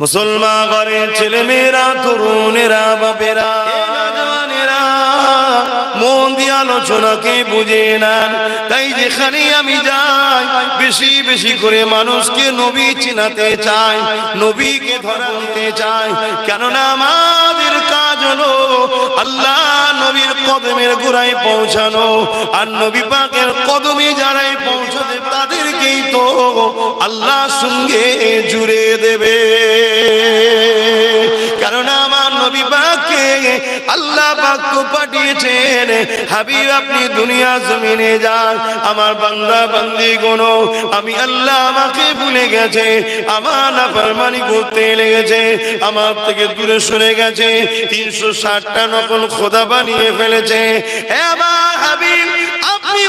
মুসলমান ঘরে ছেলে মেয়েরা তরুণেরা, বাপেরা মন দিয়ে বুঝে তাই যেখানে আমি যাই, বেশি বেশি করে মানুষকে নবী নবীকে কেননা কাজ আল্লাহ নবীর কদমের গোড়ায় পৌঁছানো, আর নবী পাকের কদমে যারাই পৌঁছাতে তাদেরকেই তো আল্লাহ সঙ্গে জুড়ে দেবে। কারণ আমার নবী বাকে আল্লাহ পাক তো পাঠিয়েছেন। হাবিব, আপনি দুনিয়া জমিনে যান। আমার বান্দা, বান্দি গুণ আমি আল্লাহ আমাকে ভুলে গেছে। আমার নাফরমানি করতে লেগেছে। আমার থেকে দূরে সরে গেছে। তিনশো ষাটটা নকল খোদা বানিয়ে ফেলেছে। আপনি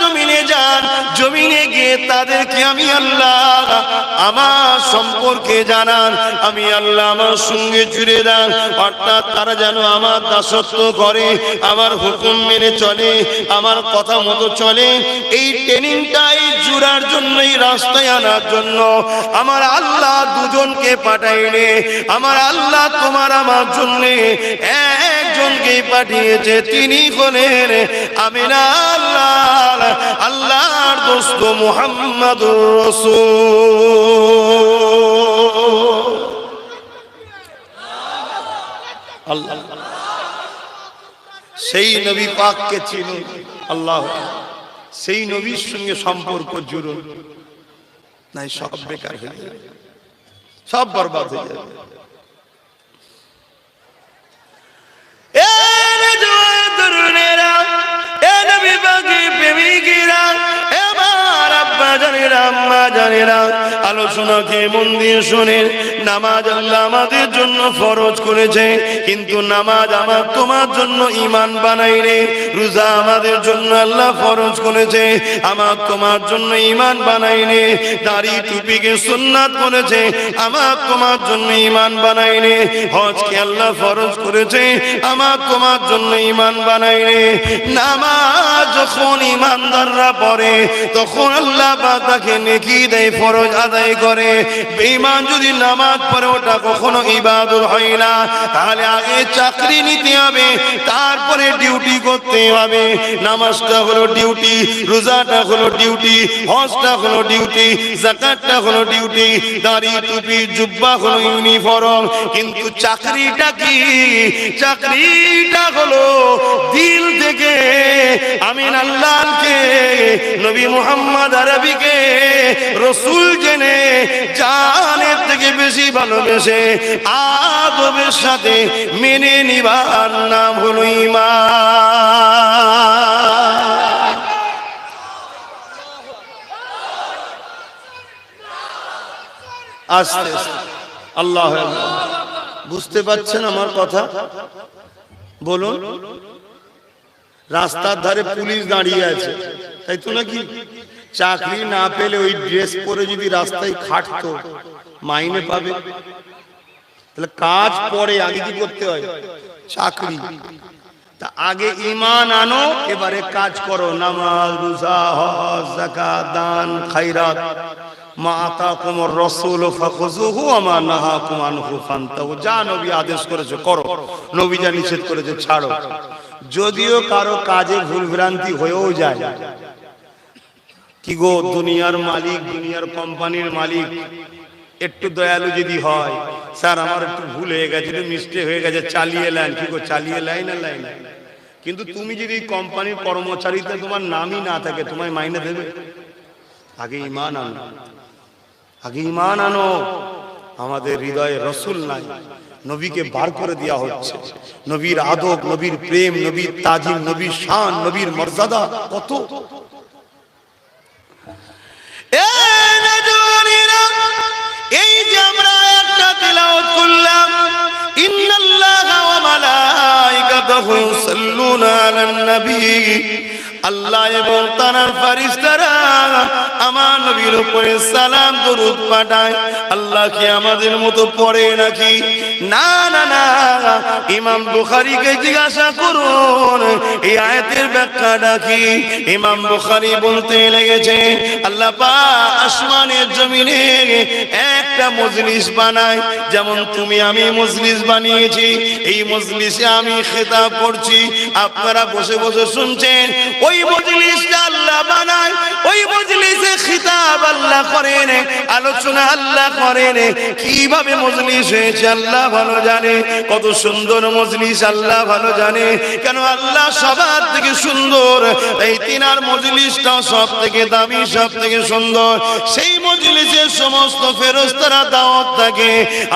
জমিনে যান। জমিনে গিয়ে তাদেরকে আমি আল্লাহ আমার সম্পর্কে জানান। আমি আল্লাহ আমার সঙ্গে জুড়ে দেন। অর্থাৎ তারা যেন আমার দাসত্ব করে, আমার হুকুম মেনে চলে, আমার কথা মতো চলে। এই ট্রেনিংটাই জুড়ার জন্য এই রাস্তায় আনার জন্য। আমার আল্লাহ দুজনকে পাঠাইলে, আমার আল্লাহ তোমার আমার জন্য একজনকে পাঠিয়েছে, তিনি হলেন আমিনা আল্লাহ, আল্লাহর দোস্ত মুহাম্মাদুর রাসূল। আল্লাহ। সেই নবী পাককে ছিল আল্লাহ, সেই নবীর সঙ্গে সম্পর্ক জুড়ুন নাই, সব বেকার হয়ে যাবে। সব বরবাদ হয়ে যাবে। আলোচনাকে মন দিয়ে শোনেন নামাজ আল্লাহ আমাদের জন্য ফরজ করেছে, কিন্তু নামাজ আমার তোমার জন্য ইমান বানাইলে রোজা আমাদের জন্য আল্লাহ ফরজ করেছে, আমার তোমার জন্য ইমান বানাইলে দাড়ি টুপিকে সুন্নাত করেছে, আমার তোমার জন্য ইমান বানাইলে হজকে আল্লাহ ফরজ করেছে, আমার তোমার জন্য ইমান বানাইলে নামাজ যখন ইমানদাররা পড়ে, তখন আল্লাহ তাকে নেকি দেয়, ফরজ আদায় করে। বেঈমান যদি নামাজ পড়ে ওটা কখনো ইবাদত হয় না। তাহলে আগে চাকরি নিতে হবে, তারপরে ডিউটি করতে হবে। নামাজটা হলো ডিউটি, রোজাটা হলো ডিউটি, হজটা হলো ডিউটি, জাকাতটা হলো ডিউটি, দাড়ি, টুপি, জুব্বা হলো ইউনিফর্ম। কিন্তু চাকরিটা কি? চাকরিটা হলো দিল থেকে আমিন আল্লাহকে, নবী মুহাম্মদ আরবিকে, রসুল জেনে জানের থেকে বেশি ভালোবেসে আদবের সাথে মেনে নিবার নাম হলো আস্তে আস্তে। আল্লাহ বুঝতে পারছেন আমার কথা? বলুন। রাস্তার ধারে পুলিশ দাঁড়িয়ে আছে। তাই তো নাকি? চাকরি না পেলে ওই ড্রেস পরে যদি রাস্তায় খাটতো। মাইনে পাবে। তাহলে কাজ পরে আগে কি করতে হয়? চাকরি। তা আগে ইমান আনো এবারে কাজ করো। নামাজ রোজা হজ যাকাত দান খায়রাত। মা আতাকুমুর রাসূল ফাখুযুহু ওয়া মা নাহাকুম আনহু ফান্তাহু। যা নবী আদেশ করেছে করো। নবী যা নিষেধ করেছে ছাড়ো। যদিও কারও কাজে ভুল ভ্রান্তি হয়েও যায়। কি গো দুনিয়ার মালিক দুনিয়ার কোম্পানির মালিক? একটু দয়ালু যদি হয়, স্যার, আমার একটু ভুল হয়ে গেছে মিস্টেক হয়ে গেছে, চালিয়ে লাইন কি চালিয়ে লাইন না লাইন কিন্তু তুমি যদি কোম্পানির কর্মচারীতে তোমার নামই না থাকে, তোমায় মাইনে দেবে? আগে ইমান আনো, আগে ইমান আনো। আমাদের হৃদয়ে রসুল নাই, নবীকে বার করে দেওয়া হচ্ছে। নবীর আদব, নবীর প্রেম, নবীর তাজিম, নবীর শান, নবীর মর্যাদা কত? এ بعده يصلون على النبي আল্লাহ এবং তার ফারিস্তারা আমার নবীর উপরে সালাম, দরুদ পাঠায়। আল্লাহ কি আমাদের মতো পড়ে নাকি? না না না। ইমাম বুখারীকে জিজ্ঞাসা করুন, এই আয়াতের ব্যাখ্যাটা কি? ইমাম বুখারী বলতে লেগেছে, আল্লাহ পাক আসমানের জমিনে একটা মজলিস বানায়। যেমন তুমি, আমি মজলিস বানিয়েছি, এই মজলিসে আমি খেতাব করছি। আপনারা বসে বসে শুনছেন, ওই মজলিসটা আল্লাহ বানায়, ওই মজলিসে খিতাব আল্লাহ করেন, আলোচনা আল্লাহ করেন, কীভাবে মজলিস হয়েছে আল্লাহ ভালো জানে, কত সুন্দর মজলিস আল্লাহ ভালো জানে, কেন আল্লাহ সবার থেকে সুন্দর, এই তিনার মজলিসটাও সব থেকে দামি, সব থেকে সুন্দর, সেই মজলিসের সমস্ত ফেরস্তারা দাওয়াত থাকে,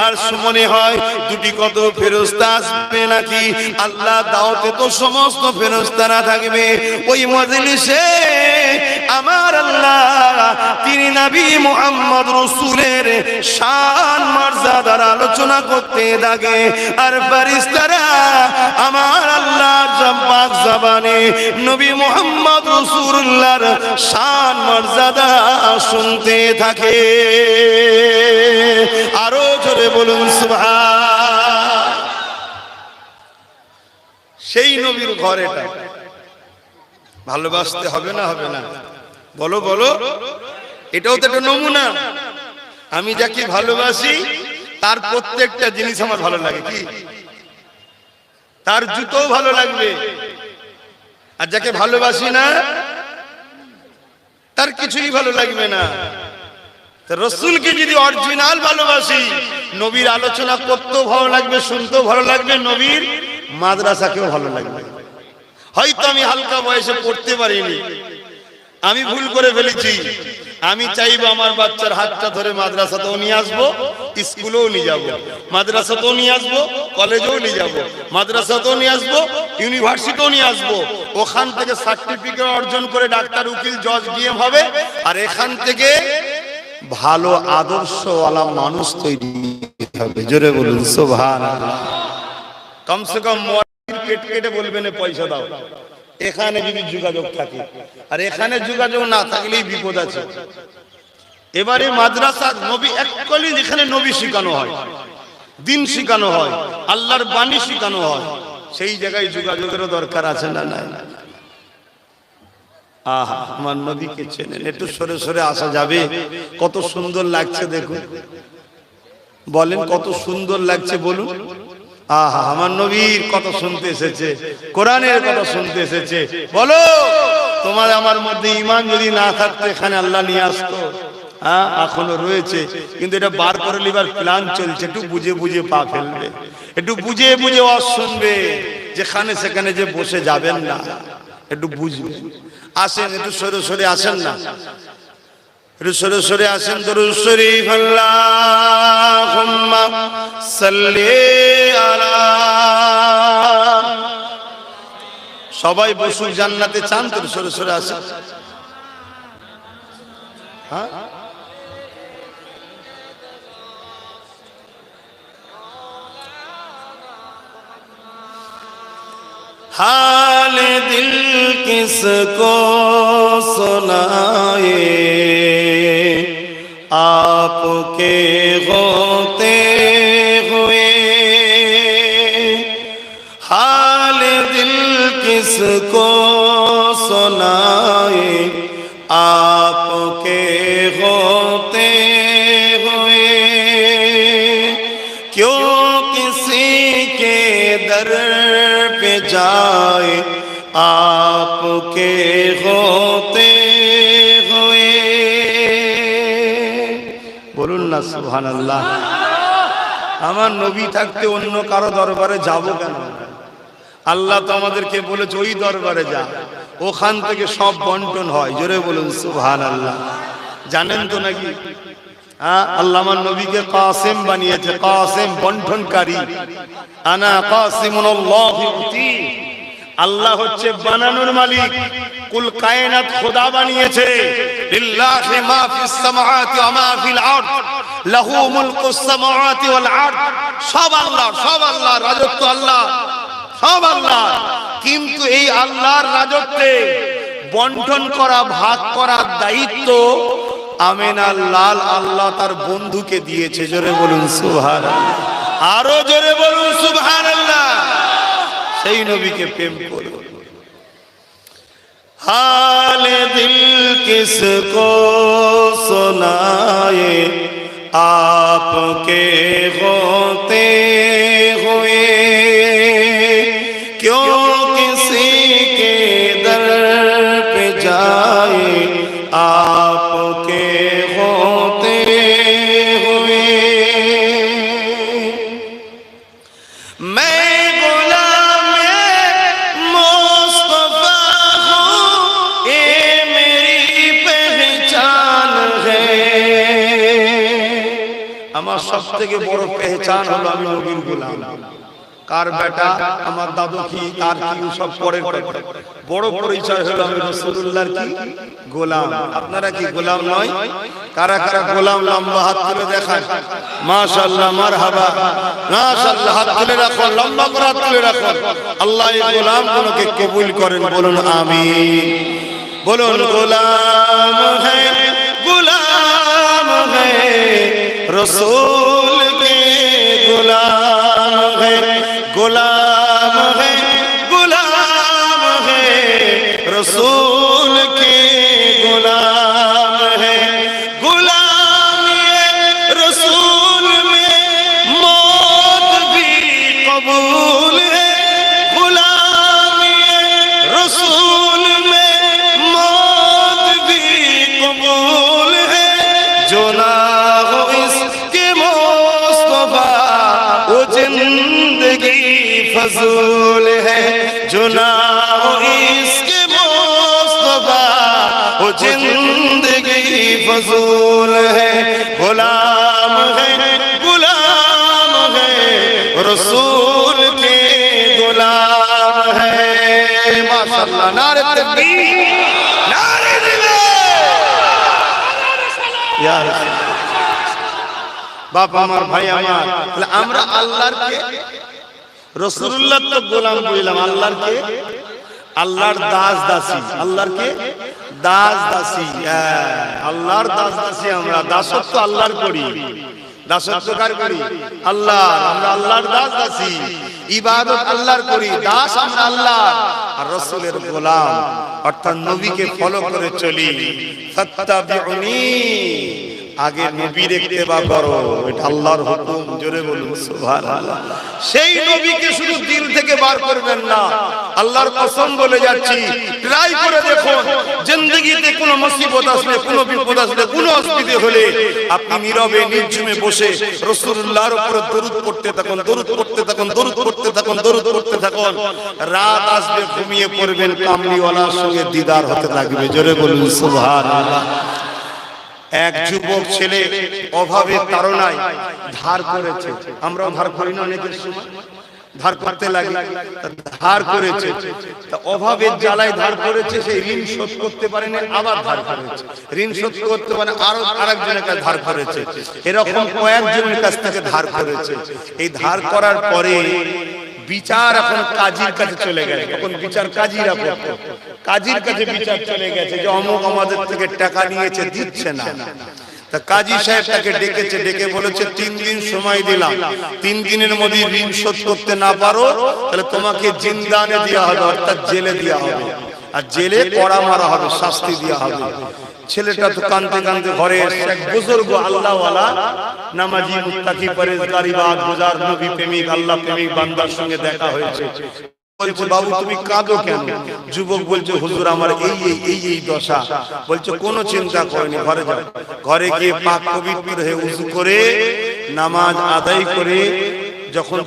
আর মনে হয়, দুটি কত ফেরস্তা আসবে নাকি? আল্লাহ দাওয়াতে তো সমস্ত ফেরস্তারা থাকবে, ওই মজলিসে আমার আল্লাহ, তিনি নবী মুহাম্মদ রসুলের শান মর্যাদার আলোচনা করতে থাকে। আর ফারিস্তারা আমার আল্লাহ জব্বাক জবানে নবী মুহাম্মদ রসুল্লাহর শান মর্যাদা শুনতে থাকে। আরও জোরে বলুন, সুবহান। সেই নবীর ঘর এটা ভালোবাসতে হবে না হবে না? বলো বলো। এটাও তো একটা নমুনা। আমি যাকে ভালোবাসি তার প্রত্যেকটা জিনিস আমার ভালো লাগে কি? তার জুতোও ভালো লাগবে। আর যাকে ভালোবাসি না তার কিছুই ভালো লাগবে না। রসুলকে যদি অরিজিনাল ভালোবাসি নবীর আলোচনা করতেও ভালো লাগবে শুনতেও ভালো লাগবে নবীর মাদ্রাসাকেও ভালো লাগবে। হয়তো আমি হালকা বয়সে পড়তে পারিনি। আমি ভুল করে ফেলেছি। আমি চাইব আমার বাচ্চার হাতটা ধরে মাদ্রাসাতেও নিয়ে আসব, স্কুলেও নিয়ে যাব। মাদ্রাসাতেও নিয়ে আসব, কলেজেও নিয়ে যাব। মাদ্রাসাতেও নিয়ে আসব ইউনিভার্সিটিও নিয়ে আসব। ওখান থেকে সার্টিফিকেট অর্জন করে ডাক্তার, উকিল, জজ গিয়ে হবে। আর এখান থেকে ভালো আদর্শওয়ালা মানুষ তৈরি হবে। জোরে বলুন সোভান কমসে কম পেট কেটে বলবেন পয়সা দাও। এখানে যদি যোগাযোগ থাকে। আর এখানে যোগাযোগ না থাকলেই বিপদ আছে। এবারে মাদ্রাসা নবী এক কলি যেখানে নবী শিখানো হয়, দিন শিখানো হয়, আল্লাহর বাণী শিখানো হয়, সেই জায়গায় যোগাযোগেরও দরকার আছে না না না। আহা, আমার নবীকে চেনেন, একটু সরে সরে আসা যাবে। কত সুন্দর লাগছে দেখুন। বলেন, কত সুন্দর লাগছে বলুন। আহা, আমার নবীর কথা শুনতে এসেছে, কোরআনের কথা শুনতে এসেছে। বলো, তোমার আমার মধ্যে ইমান যদি না থাকতো, এখানে আল্লাহ নিয়ে আসতো। হ্যাঁ এখনও রয়েছে, কিন্তু এটা বার করে লিবার প্ল্যান চলছে, একটু বুঝে বুঝে পা ফেলবে। একটু বুঝে বুঝে ওয়াজ শুনবে, যেখানে সেখানে যে বসে যাবেন না, একটু বুঝবে। আসেন, একটু সরে সরে আসেন না। رسول سوري عاصم درود شريف اللهم صل على সবাই বসুক জান্নাতে চান তো সরে সরে আসেন হ্যাঁ হালে দিল किसको सुनाए आपके होते हुए हाल दिल किसको सुनाए आपके होते हुए क्यों किसी के दर पे जाए আলোকে হতে হয়ে। বলুন না সুহান আল্লাহ আমার নবী থাকতে অন্য কারও দরবারে যাব কেন? আল্লাহ তো আমাদেরকে বলে ওই দরবারে যা। ওখান থেকে সব বন্টন হয়। জোরে বলুন সুহান আল্লাহ জানেন তো নাকি? হ্যাঁ, আল্লামা নবীকে কাসেম বানিয়েছে, কাসেম বন্টনকারী। আনা কাসিমুল্লাহ আল্লাহ হচ্ছে বানানোর মালিক। কুল কায়নাত খোদা বানিয়েছে। লিল্লাহি মা ফিস সামাওয়াতি ওয়া মা ফিল আরদ। লাহু মুলকুস সামাওয়াতি ওয়াল আরদ। সব আল্লাহ সব আল্লাহ, রাজত্ব আল্লাহ, সব আল্লাহ। কিন্তু এই আল্লাহর রাজত্বে বন্টন করা, ভাগ করার দায়িত্ব আমেনার লাল আল্লাহ তার বন্ধুকে দিয়েছে। জোরে বলুন সুভার আরও জোরে বলুন সুভার আল্লাহ সেই নবীকে প্রেম করো হাল দিল কিসকো সোনায়ে আপকে গো থেকে বড় পেহচান হলো আমি নবীর গোলাম। কার বেটা? আমার দাদু কি? তার কি? সব পরে বড় পরিচয় হলো আমি রসুল্লাহর কি? গোলাম। আপনারা কি গোলাম নয়? কারা কারা গোলাম লম্বা হাত তুলে দেখান? মাশাআল্লাহ, মারহাবা। মাশাআল্লাহ, হাত তুলে রাখো লম্বা করে হাত তুলে রাখো আল্লাহ এই গোলাম গুলোকে কবুল করেন, বলুন আমিন। বলুন, গোলাম হ্যায় গোলাম হ্যায় রসুল गुलाम है गुलाम है गुलाम है रसूल फजूल है जो ना हो इसके मुस्तफा वो जिंदगी फजूल है गुलाम है गुलाम है रसूल के गुलाम है माशाल्लाह नारे तकबीर नारे दिले ইয়া রাসূল। বাপ আমার ভাই আমার তাহলে আমরা আল্লাহর কে রসুল্লাহ তো গোলাম বললাম আল্লাহর কে? আল্লাহর দাস দাসী। আল্লাহর কে? দাস দাসী। হ্যাঁ, আল্লাহর দাস দাসী আমরা। দাসত্ব আল্লাহর করি। দাসত্ব কার করি? আল্লাহ আমরা আল্লাহর দাস দাসী। ইবাদত আল্লাহর করি। দাস আমরা আল্লাহ আর রসুলের গোলাম। অর্থাৎ নবীকে ফলো করে চলি। ফাত্তাবিউনি। আগে নবীর ইত্তেবা করো, এটা আল্লাহর হুকুম, জোরে বলুন, সুবহানাল্লাহ। সেই নবীকে শুধু দিল থেকে বার করবেন না, আল্লাহর কসম বলে যাচ্ছি, ট্রাই করে দেখুন, জিন্দেগিতে কোনো মুসিবত আসলে, কোনো বিপদ আসলে, কোনো অসুবিধে হলে আপনি নীরবে নির্জুমে বসে রাসূলুল্লাহর উপর দরুদ পড়তে থাকুন, দরুদ পড়তে থাকুন, দরুদ পড়তে থাকুন, দরুদ পড়তে থাকুন। রাত আসবে, ঘুমিয়ে পড়বেন, কামলিওয়ালার সঙ্গে দিদার হতে থাকবে, জোরে বলুন, সুবহানাল্লাহ। এক যুবক ছেলে অভাবের তাড়নায় ধার করেছে। আমরাও ধার করি না অনেকের সময়। ধার করতে লাগে। ধার করেছে। তা অভাবের জ্বালায় ধার করেছে সেই ঋণ শোধ করতে পারেনি, আবার ধার করেছে। ঋণ শোধ করতে পারে, আরও আরেকজনের কাছে ধার করেছে। এরকম কয়েকজনের কাছ থেকে ধার করেছে। এই ধার করার পরে বিচার এখন কাজীর কাছে চলে গেছে। তখন বিচার কাজীরা কাজীর কাছে বিচার চলে গেছে যে অমুক আমাদের থেকে টাকা নিয়েছে, দিচ্ছে না। তা কাজী সাহেব তাকে ডেকেছে, ডেকে বলেছে, তিন দিন সময় দিলাম। তিন দিনের মধ্যে ঋণ শোধ করতে না পারো, তাহলে তোমাকে জিন্দানে দেওয়া হবে, অর্থাৎ জেলে দেওয়া হবে। আর জেলে কড়া মারা হবে, শাস্তি দেওয়া হবে। ছেলেটা তো কানতে কানতে ঘরে বুজুর্গ আল্লাহওয়ালা নামাজি মুত্তাকি পরেজগারি গুজার নবী প্রেমিক, আল্লাহ প্রেমিক বান্দার সঙ্গে দেখা হয়েছে। যুবক বলছে আমার এই দশা। বলছে, কোনো চিন্তা করেনি, ঘরে ঘরে গিয়ে পাক করে, নামাজ আদায় করে, যখন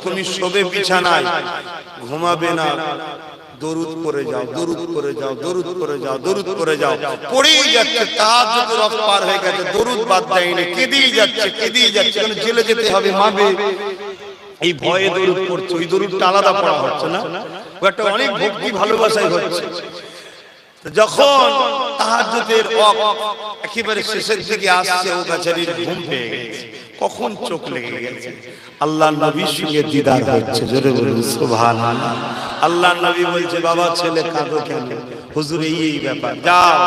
ঘুমাবে না। দরুদ করে যাও, দরুদ করে যাও, দরুদ করে যাও, দরুদ করে যাও। পড়েই যাচ্ছে রফ পার হয়ে গেছে, দরুদ বাদ দেয়নি, কেঁদেই যাচ্ছে কেঁদেই যাচ্ছে জেলে যেতে হবে মাবে এই ভয়ে দরুদ পড়ছে, ওই দরুদটা আলাদা পড়া হচ্ছে না? একটা অনেক ভক্তি, ভালোবাসাই হচ্ছে। যখন তাহাজ্জুদের একেবারে শেষের দিকে আসছে, ও বেচারির ঘুম পেয়ে গেছে। কখন চোখ লেগে গেছে? আল্লাহ নবীর সঙ্গে দিদার হচ্ছে জোরে বলুন সুবহানাল্লাহ। আল্লাহ নবী বলছে বাবা ছেলে কাঁদো কেন? হুজুর এই এই ব্যাপার। যাও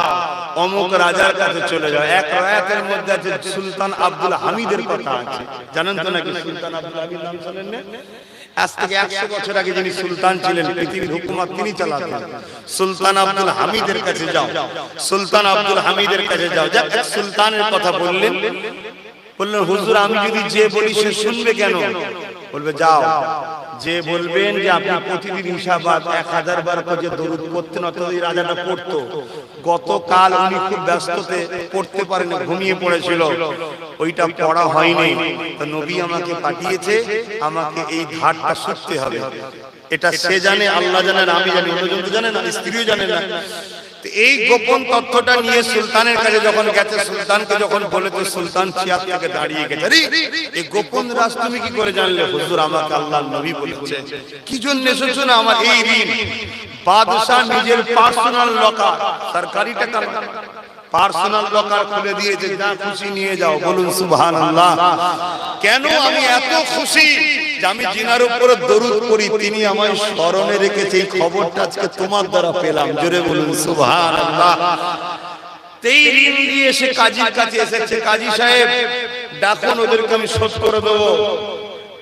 অমুক রাজার কাছে চলে যাও। এক রায়াতের মধ্যে আছে সুলতান আব্দুল হামিদের কথা আছে। জানেন তো নাকি সুলতান আব্দুল হামিদ নাম শুনেন না আজ থেকে একশো বছর আগে সুলতান ছিলেন তিনি চালাতেন। সুলতান আব্দুল হামিদের কাছে যাও। সুলতান আব্দুল হামিদের কাছে যাও। যাক সুলতানের কথা বললেন। বললেন, হুজুর, আমি যদি যে বলি সে শুনবে কেন? বলবে, যাও। যে বলবেন যে আপনি প্রতিদিন হিসাবাদ এক হাজার বার করে দরুদ পড়তেন অথবা এই রাজাটা পড়তো। গতকাল উনি খুব ব্যস্ততে পড়তে পারেন, ঘুমিয়ে পড়েছিল। ওইটা পড়া হয়নি। তো নবী আমাকে পাঠিয়েছে, আমাকে এই ঘাটটা শুনতে হবে। এটা সে জানে, আল্লাহ জানেন আমি জানি। অন্যজন তো জানে না, স্ত্রীও জানে না। এই গোপন তথ্যটা নিয়ে সুলতানের কাছে যখন গেছে, সুলতানকে যখন বলেছে, সুলতান চেয়ার থেকে দাঁড়িয়ে গেছে। এই গোপন রাজ তুমি কি করে জানলে? হুজুর আমাকে আল্লাহ নবী বলেছে। কি জন্য এসেছ না আমার এই ঋণ? বাদশাহ নিজের পার্সোনাল লকার সরকারি টাকা পার্সোনাল লকার খুলে দিয়েছে, যা খুশি নিয়ে যাও, বলুন সুবহানাল্লাহ। কেন আমি এত খুশি যে আমি জিনার উপরে দরুদ করি তিনি আমায় স্মরণে রেখেছে, এই খবরটা আজকে তোমার দ্বারা পেলাম। জোরে বলুন সুবহানাল্লাহ। তেই ঋণ দিয়ে এসে কাজীর কাছে এসেছে। কাজী সাহেব, ডাকুন, ওদেরকে আমি শোধ করে দেবো।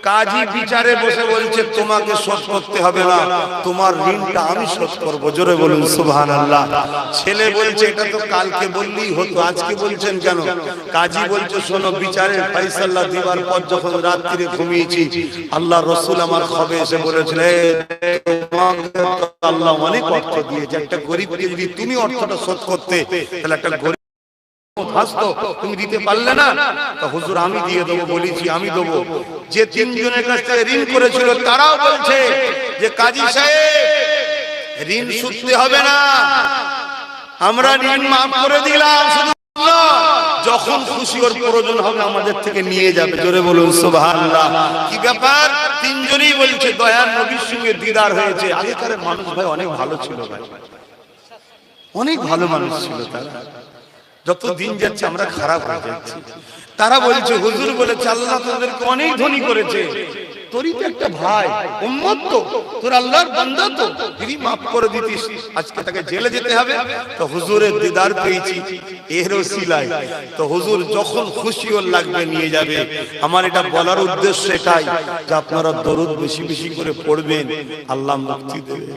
কাজী বিচারে বসে বলছে তোমাকে শোধ করতে হবে না। তোমার ঋণটা আমি শোধ করব। জোরে বলুন সুবহান আল্লাহ ছেলে বলছে এটা তো কালকে বললেই হতো আজকে বলছেন কেন? কাজী বলছে শোনো বিচারের ফাইসাল্লাহ দিবার পর যখন রাত্রিরে ঘুমিয়েছি আল্লাহ রসুল আমার খবে এসে বলেছিল "এ, তোমাকে তো আল্লাহ অনেক অর্থ দিয়েছে একটা গরিবকে যদি তুমি অর্থটা শোধ করতে। তাহলে একটা তুমি দিতে পারলে না? হুজুর, আমি দিয়ে দেবো, বলেছি, আমি দেবো। যে তিনজনের কাছ থেকে ঋণ করেছিল, তারাও বলছে যে, কাজী সাহেব, ঋণ শুধতে হবে না। আমরা ঋণ মাফ করে দিলাম, শুধু যখন খুশি ওর প্রয়োজন হবে, আমাদের থেকে নিয়ে যাবে। জোরে বলুন, সুবহানাল্লাহ। কি ব্যাপার? তিনজনই বলছে দয়ার নবীর সঙ্গে দিদার হয়েছে। আগেকার মানুষ ভাই অনেক ভালো ছিল ভাই। অনেক ভালো মানুষ ছিল তারা। যত দিন যাচ্ছে আমরা খারাপ হয়ে যাচ্ছি। তারা বলছে হুজুর বলেছে আল্লাহ তোদেরকে অনেক ধনী করেছে। তোরই তো একটা ভাই উম্মত তো তোর আল্লাহর বান্দা তো। তিনি মাফ করে দিতিস আজকে তাকে জেলে যেতে হবে। তো হুজুরের দিদার পেয়েছি এর ওসিলায় তো হুজুর যখন খুশি ওর লাগবে নিয়ে যাবে। আমার এটা বলার উদ্দেশ্য এটাই যে আপনারা দরুদ বেশি বেশি করে পড়বেন আল্লাহ মুক্তি দেবে।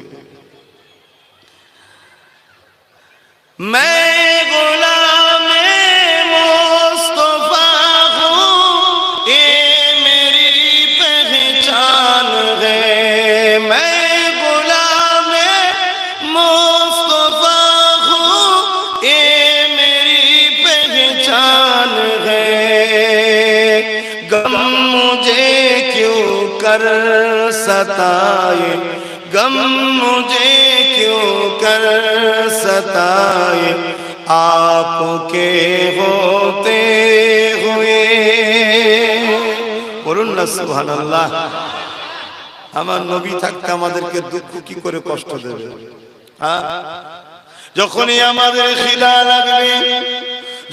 میں غلام مصطفیٰ ہوں، یہ میری پہچان ہے۔ میں غلام مصطفیٰ ہوں، یہ میری پہچان ہے۔ غم مجھے کیوں کر ستائے गम मुझे क्यों कर सताए आपके होते हुए বলুন না সুবহানাল্লাহ আমার নবী থাকতে আমাদেরকে দুঃখ কি করে কষ্ট দেবে হ্যাঁ যখনই আমাদের খিদা লাগবে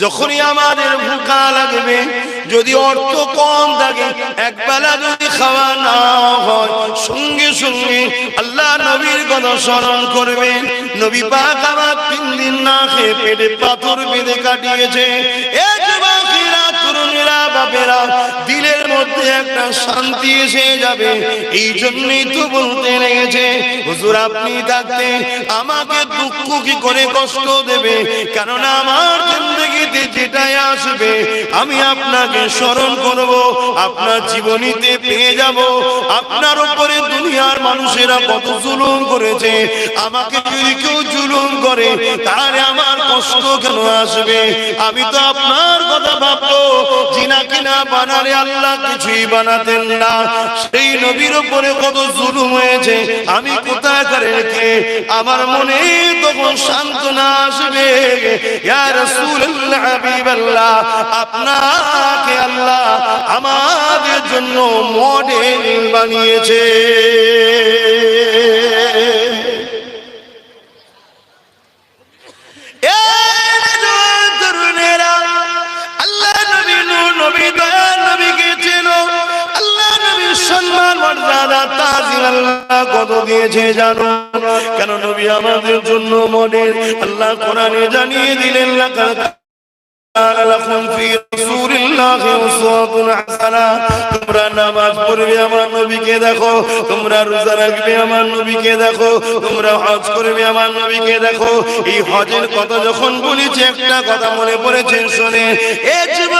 যখনই আমাদের ভুকা লাগবে যদি অর্থ কম থাকে একবেলা যদি খাওয়া না হয় সঙ্গে সঙ্গে আল্লাহ নবীর কথা স্মরণ করবেন নবী পাক আমার তিন দিন না খেয়ে পেটে পাথর বেঁধে কাটিয়েছে। এ যুবকেরা তরুণেরা বাপেরা, দিলের মধ্যে একটা শান্তি এসে যাবে। এই জন্যই তো বলতে লেগেছে, হুজুর আপনি থাকতে আমাকে দুঃখ কি করে কষ্ট দেবে? কেননা আমার জিন্দগিতে যেটাই আসবে, আমি আপনাকে স্মরণ করব, আপনার জীবনীতে পেয়ে যাব। আপনার উপরে দুনিয়ার মানুষেরা কত জুলুম করেছে, আমাকে যদি কেউ জুলুম করে, তাহলে আমার কষ্ট কেন আসবে? আমি তো আপনার জিনা কিনা আল্লাহ কিছুই বানাতেন না। সেই নবীর উপরে কত হয়েছে। আমি কোথায় করে রেখে আমার মনে তখন সান্ত্বনা আসবে? আপনাকে আল্লাহ আমাদের জন্য মডেল বানিয়েছে। আল্লাহ সম্মান মর্যাদা তাজিল আল্লাহ কত দিয়েছে জানো? কেন নবী আমাদের জন্য মনের আল্লাহ কোরআনে জানিয়ে দিলেন তোমরা নামাজ দেখো, তোমরা রোজা আমার নবীকে দেখো, তোমরা হজ যখন বলেছি, একটা কথা মনে পড়েছেন শোনে, এ জীবন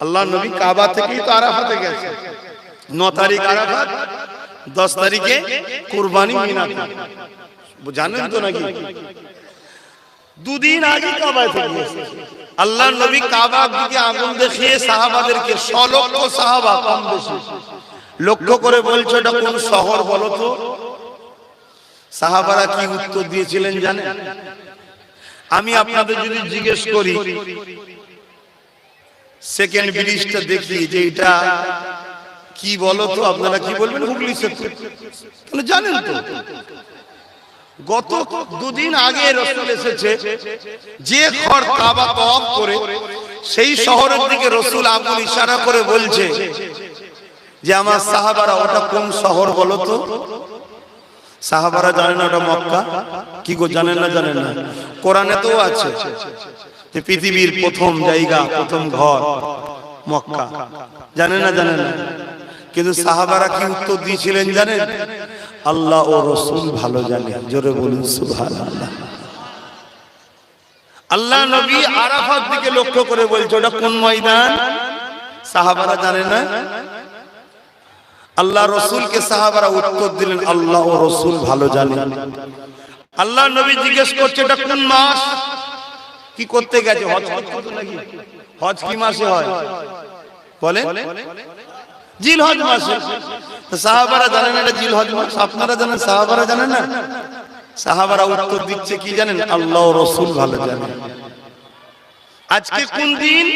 আল্লাহ নবী কাবা থেকেই তো আরাফাতে গেছে। ন তারিখ আরাফাত, দশ তারিখে কুরবানি মিনাতে। জানেন তো নাকি? দুদিন আগে কাবায় থেকে। আল্লাহ নবী কাবা দিকে আগুন দেখিয়ে সাহাবাদেরকে সলক্ষ সাহাবা কম বেশি। লক্ষ্য করে বলছো, এটা কোন শহর বলো তো? সাহাবারা কি উত্তর দিয়েছিলেন জানেন? আমি আপনাদের যদি জিজ্ঞেস করি সেকেন্ড ব্রিজটা দেখি যে এটা কি বলো তো আপনারা কি বলবেন? হুগলি সেতু। তাহলে জানেন তো গত দুদিন আগে রসুল এসেছে যে ঘর কাবা তওয়াফ করে সেই শহরের দিকে রসুল আবুল ইশারা করে বলছে যে আমার সাহাবারা ওটা কোন শহর বলো তো সাহাবারা জানে না ওটা মক্কা? কি গো জানেন না জানেন না? কোরআনে তো আছে। যে পৃথিবীর প্রথম জায়গা, প্রথম ঘর, মক্কা। জানেন না জানেন না। কিন্তু সাহাবারা কি উত্তর দিয়েছিলেন জানেন? আল্লাহ ও রসুল ভালো জানে। জোরে বলুন সুভান আল্লাহ আল্লাহ নবী আরাফাত দিকে লক্ষ্য করে বলছে, ওটা কোন ময়দান? সাহাবারা জানে না। আল্লাহ রসুলকে সাহাবারা উত্তর দিলেন, আল্লাহ ও রসুল ভালো জানে আল্লাহ নবী জিজ্ঞেস করছে, এটা কোন মাস? কি করতে গেছে? হজ করতে নাকি? হজ কি মাসে হয়? বলে জিল হজ মাসে। সাহাবারা জানেন এটা জিল হজ মাস। আপনারা জানেন? সাহাবারা জানেন না? সাহাবারা উত্তর দিচ্ছে কি জানেন? আল্লাহ ও রসুল ভালো জানেন। আজকে কোন দিন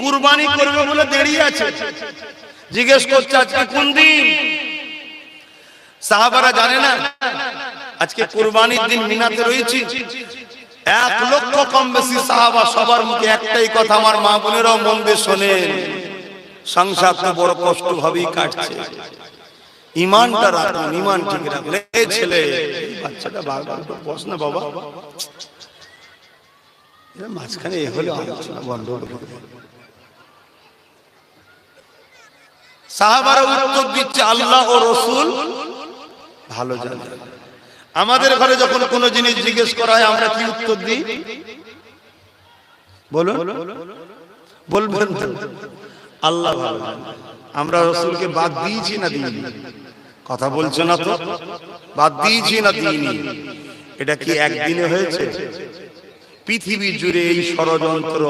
কুরবানি করবে বলে দেরি আছে? জিজ্ঞেস করছে আজকে কোন দিন? সাহাবারা জানে না? আজকে কুরবানির দিন মিনাতে রয়েছি। এক লক্ষ কম বেশি সাহাবা সবার মুখে একটাই কথা, আমার মা বোনেরাও মন দিয়ে শোনেন। সংসার তো বড় কষ্ট ভাবেই কাটছে। ইমানটা রাখুন, ইমান ঠিক ছেলে বাচ্চাটা বস না বাবা। মাঝখানে এ হলে। সাহাবারা উত্তর দিচ্ছে, আল্লাহ ও রসুল ভালো জানে আমাদের ঘরে যখন কোনো জিনিস জিজ্ঞেস করা হয় আমরা কি উত্তর দিই? বলুন। বলবেন আল্লাহ ভালো আমরা রসুলকে বাদ দিয়েছি না দিইনি? কথা বলছো না তো? বাদ দিয়েছি না দিইনি? এটা কি একদিনে হয়েছে? পৃথিবী জুড়ে এই ষড়যন্ত্র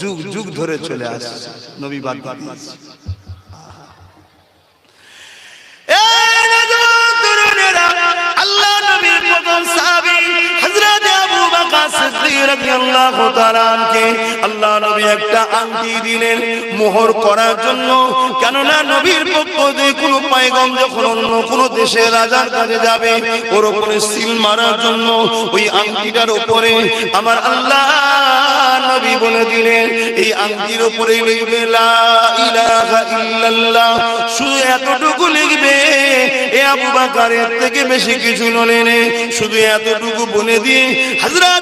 যুগ যুগ ধরে চলে আসছে। নবী বাদ দিয়েছে। সাহাবী হযরত আবু সিদ্দিক রাদিয়াল্লাহু তাআলা আল্লাহ নবী একটা আংটি দিলেন মোহর করার জন্য। কেননা নবীর পক্ষ থেকে কোনো পায়গম যখন অন্য কোনো দেশের রাজার কাছে যাবে, ওর উপরে সিল মারার জন্য ওই আংটিটার উপরে আমার আল্লাহ নবী বলে দিলেন, এই আংটির উপরে লিখবে, লা ইলাহা ইল্লাল্লাহ। শুধু এতটুকু লিখবে, এ আবু বাকারের থেকে বেশি কিছু নলেনে। শুধু এতটুকু বলে দিয়ে, হযরত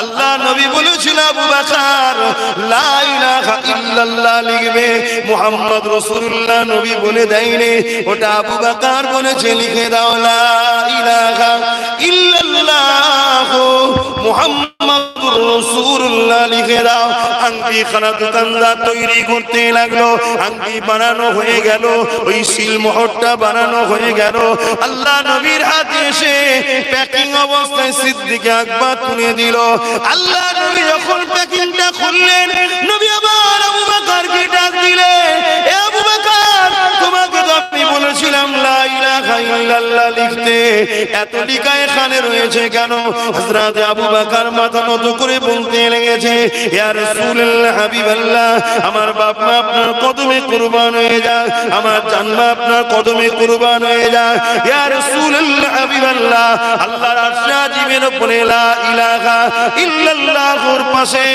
আল্লাহ নবী বলেছিল, আবু বাকার, লা ইলাহা ইল্লাল্লাহ লিখবে। মুহাম্মদ রাসূলুল্লাহ নবী বলে দেয়নি, ওটা আবু বকর বলেছে, লিখে দাও, লা ইলাহা ইল্লাল্লাহ। মুহাম্মাদুর রাসূলুল্লাহ লিখে দাও। আংটি খানা দোকানদার তৈরি করতে লাগল। আংটি বানানো হয়ে গেল। ওই সিল মোহরটা বানানো হয়ে গেল। আল্লাহ নবীর হাতে এসে প্যাকিং অবস্থায় সিদ্দিকে আকবর তুলে দিল। আল্লাহ নবী যখন প্যাকিংটা খুললেন, নবী আবার আবু বকরকে ডাক দিলেন। লিখতে। এত লিখা এখানে রয়েছে কেন? হযরত আবু বকর মাথা নত করে বলতে লেগেছে, ইয়া রাসূলুল্লাহ, হাবিবাল্লাহ, আমার বাপ মা আপনার কদমে কুরবান হয়ে যাক, আমার জানমা আপনার কদমে কুরবান হয়ে যাক। ইয়া রাসূলুল্লাহ, হাবিবাল্লাহ, আল্লাহর আরশে আজিমের উপরে লা ইলাহা ইল্লাল্লাহর পাশে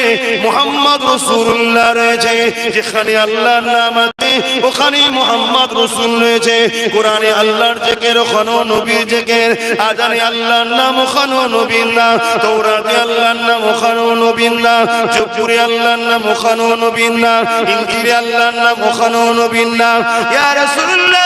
মুহাম্মদ রাসূলুল্লাহ রয়েছে, যেখানে আল্লাহর নাম আছে ওখানে মুহাম্মদ রাসূল রয়েছে। কোরআনে আল্লাহর জিকির, ওখানেও নবীর জিকির আজানে আল্লাহর নাম ওখানেও নবীর নাম তৌরাতে আল্লাহর নাম ওখানেও নবীর নাম জবুরে আল্লাহর নাম ওখানেও নবীর নাম, ইনজিলে আল্লাহর নাম ওখানেও নবীর নাম। ইয়া রাসূলুল্লাহ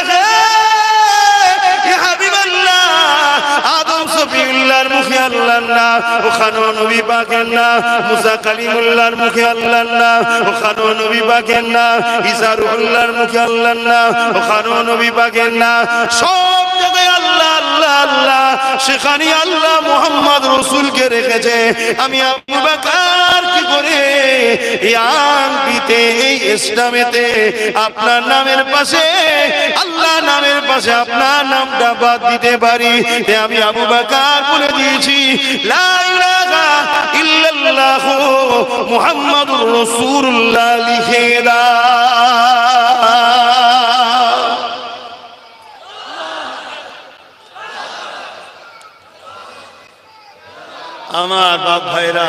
আল্লাহর না, ওখানেও নবী পাকের না, মুসা কালিমুল্লাহর মুখে আল্লাহর না, ওখানেও নবী পাকের না ঈসা রুহুল্লাহর মুখে আল্লাহর না, ওখানেও নবী পাকের না, সব জায়গায় আল্লাহ আল্লাহ, সেখানে আল্লাহ মোহাম্মদ রসুলকে রেখেছে। আমি আবু বকর কি করে আংটিতে, এই ইসলামেতে আপনার নামের পাশে, আল্লাহ নামের পাশে আপনার নামটা বাদ দিতে পারি? আমি আবু বকর বলে দিয়েছি মুহাম্মাদুর রাসূলুল্লাহ লিখে দাও। আমার বাপ ভাইরা